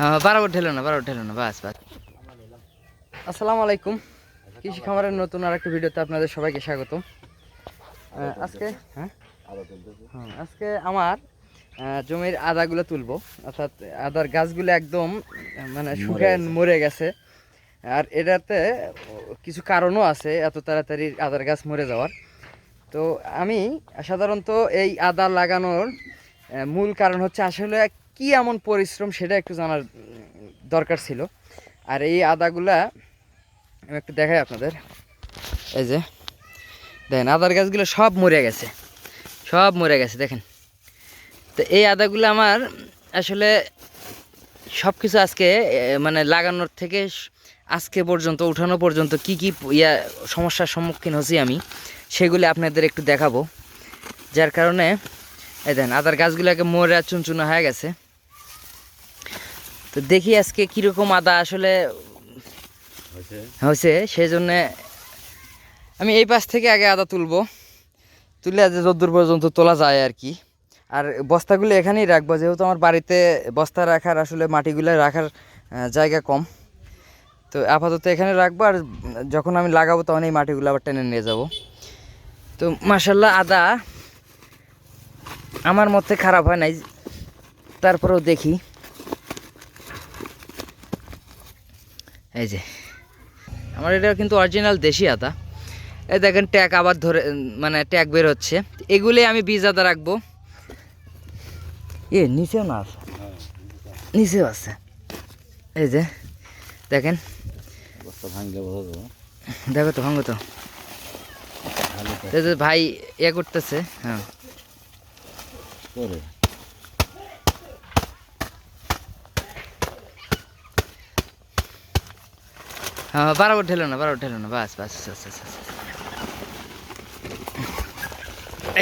হ্যাঁ বারবার ঠেলো না বারবার ঠেলো না বাস বাস। আসসালামু আলাইকুম। কৃষি খামারের নতুন আর একটা ভিডিওতে আপনাদের সবাইকে স্বাগত আজকে হ্যাঁ? হ্যাঁ, আজকে আমার জমির আদাগুলো তুলবো। অর্থাৎ আদার গাছগুলো একদম মানে শুকিয়ে মরে গেছে। আর এটাতে কিছু কারণও আছে এত তাড়াতাড়ি আদার গাছ মরে যাওয়ার। তো আমি সাধারণত এই আদা লাগানোর মূল কারণ হচ্ছে আসলে কি এমন পরিশ্রম সেটা একটু জানার দরকার ছিল। আর এই আদাগুলা আমি একটু দেখাই আপনাদের। এই যে, দেখেন, আদার গাছগুলো সব মরে গেছে। সব মরে গেছে, দেখেন। তো এই আদাগুলো আমার আসলে সব কিছু আজকে মানে লাগানোর থেকে আজকে পর্যন্ত, উঠানো পর্যন্ত কি কি ইয়া, সমস্যার সম্মুখীন হচ্ছি আমি, সেগুলি আপনাদের একটু দেখাবো। যার কারণে, এই দেখেন, আদার গাছগুলোকে মরে চুনচুনো হয়ে গেছে। তো দেখি আজকে কীরকম আদা আসলে হয়েছে? সেই জন্যে আমি এই পাশ থেকে আগে আদা তুলবো। তুলে আজ রোদ্দুর পর্যন্ত তোলা যায় আর কি। আর বস্তাগুলো এখানেই রাখব যেহেতু আমার বাড়িতে বস্তা রাখার আসলে মাটিগুলো রাখার জায়গা কম। তো আপাতত এখানে রাখব আর যখন আমি লাগাবো তখন এই মাটিগুলো আবার টেনে নিয়ে যাব। তো মাসাল্লাহ আদা আমার মতে খারাপ হয় নাই তারপরেও দেখি। এই যে। আমার এটা কিন্তু অরিজিনাল দেশি আদা এই দেখেন ট্যাগ আবার ধরে মানে ট্যাগ বের হচ্ছে। এগুলি আমি বীজ আদা রাখব। এ নিচেও না আছে? নিচেও আছে। এই যে দেখেন। দেখো তো ভাঙো তো। ভাই ইয়ে করতেছে হ্যাঁ। হ্যাঁ বারবার না, বারবার ঠেলো না, বাস বাস।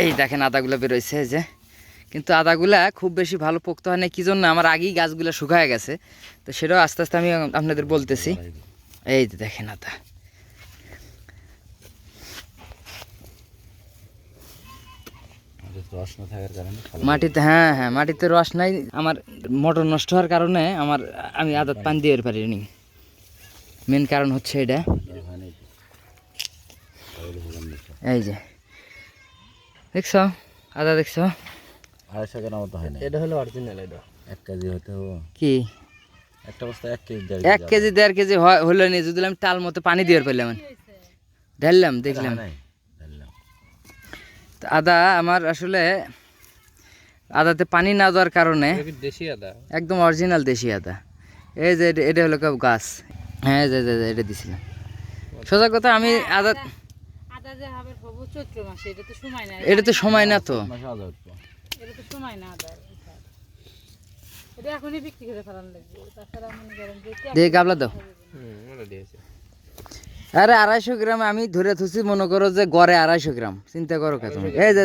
এই দেখেন আদাগুলো বেরোইছে যে। কিন্তু আদাগুলা খুব বেশি ভালো পোক্ত হয় না কি জন্য? আমার আগেই গাছগুলো শুকায় গেছে। তো সেটাও আস্তে আস্তে আমি আপনাদের বলতেছি। এই যে দেখেন আদা। মাটিতে হ্যাঁ হ্যাঁ মাটিতে রস নাই। আমার মোটর নষ্ট হওয়ার কারণে আমার, আমি আদাত পান দিয়ে পারিনি মেন কারণ হচ্ছে এটা। এই যে। দেখছ? আদা দেখছ? আড়াইশো গ্রাম হয় না এটা হলো অরিজিনাল এটা। এক কেজি হতে হবে। কি? একটা বস্তা এক কেজি দেড় এক কেজি দেড় কেজি হয়- হলো নি যদি আমি টাল মতো পানি দিয়ে পারলাম ঢাললাম দেখলাম। আদা আমার আসলে আদাতে পানি না দেওয়ার কারণে দেশি আদা? একদম অরিজিনাল দেশি আদা। এই যে এটা- এটা হলো কেউ গাছ। হ্যাঁ যে যে যে, এটা দিছিলাম। সোজা কথা আমি আদা আদা এটা তো সময় না তো সময় না তো। মাসে আদা উঠবো এটা তো সময় না আদা এটা এখনই বিক্রি করে ফেলান লাগবে। তাছাড়া করেন যে ট্যাক্স দিয়ে গাবলা দাও। ওটা দিয়েছে। আরে আড়াইশো গ্রাম আমি ধরে থুছি মনে করো যে গড়ে আড়াইশো গ্রাম। চিন্তা করো কে তুমি। এই যে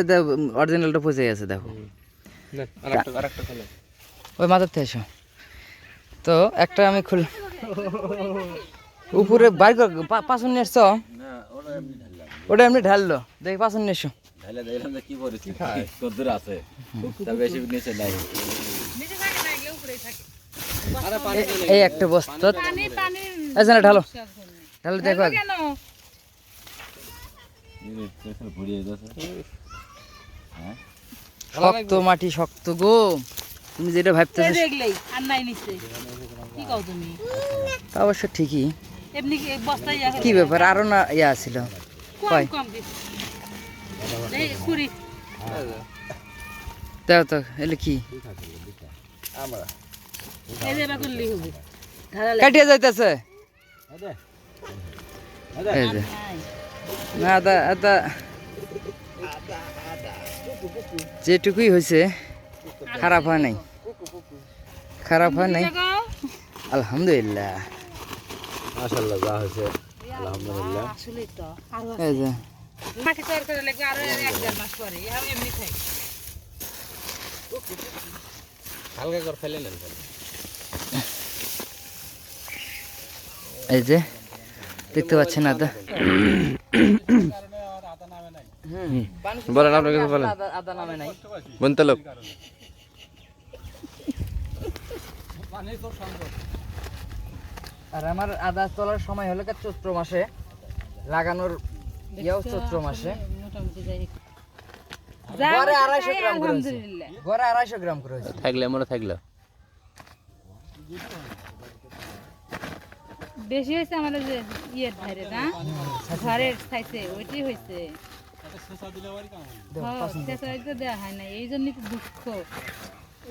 অরিজিনালটা পচে গেছে দেখো। ওই মাথার থেকে এসো। তো একটা আমি খুল উপরে বাইক কর পা- পাঁচন নিয়ে এসছো? ওটা এমনি ঢাললাম ওটা এমনি ঢাললো দেখি পাঁচন নিয়ে এসো। ঢালে দেখলাম যে কি পরিস্থিতি। কদ্দুর আছে তা বেশি নিচে নাই। নিচে থাকে না এগুলো উপরেই থাকে এ- এই একটা বস্তা। পানি পানি আচ্ছা না ঢালো। ঢালো দেখো হ্যাঁ শক্ত মাটি শক্ত গো। তুমি যেটা ভাবতেছো দেখলেই আর নাই নিচে। কি কও তুমি? তা অবশ্য ঠিকই। এমনি কি বস্তায় কি ব্যাপার? আরও না ইয়া ছিল। কয়? কম এই কুড়ি। দাও তো এলে কি? এই যে এবার করলেই হবে কাটিয়ে যাইতেছে। এই যে। না আদা আদা। যেটুকুই হয়েছে খারাপ হয় নাই। খারাপ হয় নাই। আলহামদুলিল্লাহ। মাশাআল্লাহ যা হয়েছে আলহামদুলিল্লাহ। আসলেই তো এই যে। মাটি তৈরি করে লাগবে আরও এক দেড় মাস পরে এখন এমনি খাই হালকা করে ফেলে নেন এই যে দেখতে পাচ্ছেন আদা। বলেন আপনার কাছে বলেন। আদা আদা আর আমার আদা তোলার সময় হলো কি চৈত্র মাসে। লাগানোর ইয়েও চৈত্র মাসে। আড়াইশো গ্রাম করে হয়েছে। আড়াইশো গ্রাম করে থাকলে মনে থাকল। বেশি হয়েছে আমাদের যে ইয়ের ধারে না? ঘরের সাইছে ওইটাই হয়েছে। হ্যাঁ, দেওয়া হয় না এই জন্যই তো দুঃখ।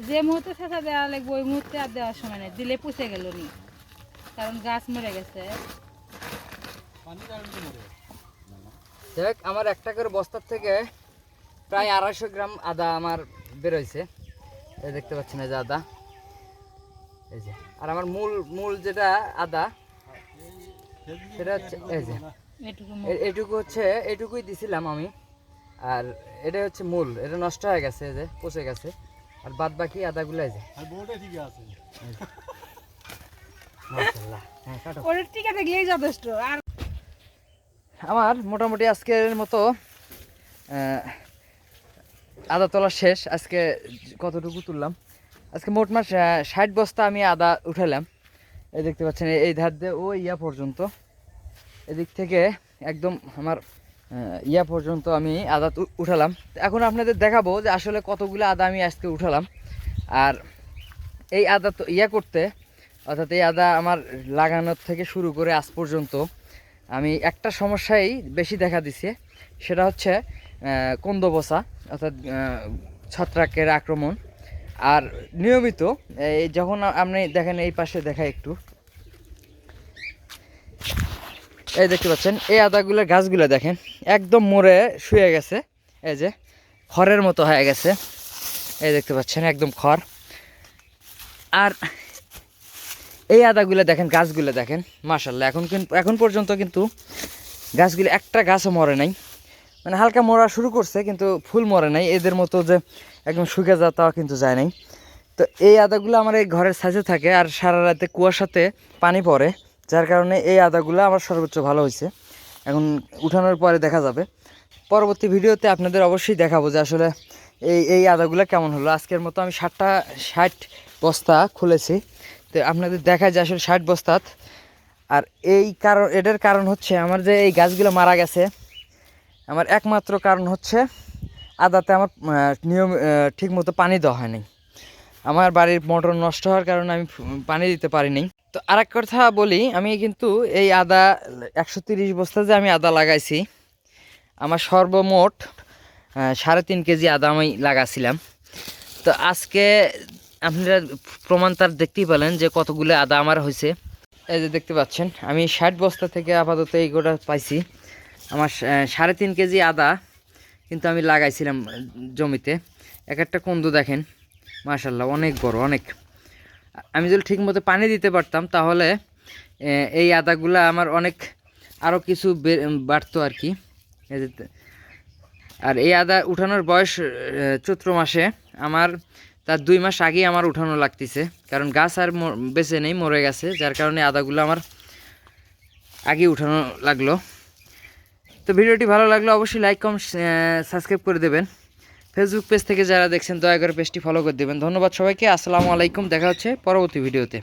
যে মুহূর্তে চেঁচা দেওয়া লাগবে ওই মুহূর্তে আর দেওয়ার সময় নেই। দিলে পুষে গেল নি। কারণ গাছ মরে গেছে। দেখ আমার একটা করে বস্তার থেকে প্রায় আড়াইশো গ্রাম আদা আমার বেরোইছে। এই দেখতে পাচ্ছেন এই যে আদা। এই যে আর আমার মূল মূল যেটা আদা সেটা হচ্ছে এই যে এটুকু হচ্ছে এটুকুই দিছিলাম আমি। আর এটা হচ্ছে মূল এটা নষ্ট হয়ে গেছে এই যে পচে গেছে। আর বাদ বাকি আদাগুলো এই যে। মাশাআল্লাহ। হ্যাঁ, কাটো। ওর টিকা থাকলেই যথেষ্ট আর আমার মোটামুটি আজকের মতো আদা তোলা শেষ। আজকে কতটুকু তুললাম? আজকে মোট মাস ষাট বস্তা আমি আদা উঠালাম। এই দেখতে পাচ্ছেন এই- ধার দিয়ে ও ইয়া পর্যন্ত। এদিক থেকে একদম আমার ইয়া পর্যন্ত আমি আদা উঠালাম। এখন আপনাদের দেখাবো যে আসলে কতগুলো আদা আমি আজকে উঠালাম। আর এই আদা তো ইয়া করতে অর্থাৎ এই আদা আমার লাগানোর থেকে শুরু করে আজ পর্যন্ত আমি একটা সমস্যাই বেশি দেখা দিছে। সেটা হচ্ছে আহ, কন্দবসা অর্থাৎ ছত্রাকের আক্রমণ। আর নিয়মিত এই যখন আপনি দেখেন এই পাশে দেখা একটু। এই দেখতে পাচ্ছেন, এই আদাগুলোর গাছগুলো দেখেন, একদম মরে শুয়ে গেছে, এই যে খড়ের মতো হয়ে গেছে, এই দেখতে পাচ্ছেন, একদম খড়। আর এই আদাগুলো দেখেন, গাছগুলো দেখেন মাশাল্লাহ এখন কিন্তু এখন পর্যন্ত কিন্তু গাছগুলো, একটা গাছও মরে নাই। মানে হালকা মরা শুরু করছে, কিন্তু ফুল মরে নাই, এদের মতো যে একদম শুকে যাওয়া তাও কিন্তু যায় নাই। তো এই আদাগুলো আমার এই ঘরের সাইজে থাকে, আর সারা রাতে কুয়াশাতে পানি পড়ে। যার কারণে এই আদাগুলো আমার সর্বোচ্চ ভালো হয়েছে। এখন উঠানোর পরে দেখা যাবে। পরবর্তী ভিডিওতে আপনাদের অবশ্যই দেখাবো যে আসলে এই এই আদাগুলো কেমন হলো। আজকের মতো আমি ষাটটা, ষাট বস্তা খুলেছি। তো আপনাদের দেখা যায় আসলে ষাট বস্তাত আর এই কারণ, এটার কারণ হচ্ছে আমার যে এই গাছগুলো মারা গেছে, আমার একমাত্র কারণ হচ্ছে আদাতে আমার নিয়ম ঠিক মতো পানি দেওয়া হয়নি। আমার বাড়ির মোটর নষ্ট হওয়ার কারণে আমি পানি দিতে পারিনি। তো আরেক কথা বলি, আমি কিন্তু এই আদা একশো তিরিশ বস্তা যে আমি আদা লাগাইছি, আমার সর্বমোট সাড়ে তিন কেজি আদা আমি লাগাছিলাম। তো আজকে আপনারা প্রমাণ তার দেখতেই পেলেন যে কতগুলো আদা আমার হয়েছে। এই যে দেখতে পাচ্ছেন, আমি ষাট বস্তা থেকে আপাতত এই গোটা পাইছি। আমার সাড়ে তিন কেজি আদা কিন্তু আমি লাগাইছিলাম জমিতে। এক একটা কন্দু দেখেন মাশাল্লাহ অনেক বড়, অনেক। আমি যদি ঠিকমতো পানি দিতে পারতাম, তাহলে এই আদাগুলা আমার অনেক আরও কিছু বাড়তো আর কি। আর এই আদা উঠানোর বয়স চৈত্র মাসে আমার, তার দুই মাস আগেই আমার উঠানো লাগতেছে। কারণ গাছ আর বেঁচে নেই, মরে গেছে, যার কারণে আদাগুলো আমার আগে উঠানো লাগল। তো ভিডিওটি ভালো লাগলে অবশ্যই লাইক কম সাবস্ক্রাইব করে দেবেন। ফেসবুক পেজ থেকে যারা দেখছেন, দয়া করে পেজটি ফলো করে দেবেন। ধন্যবাদ সবাইকে। আসসালামু আলাইকুম। দেখা হচ্ছে পরবর্তী ভিডিওতে।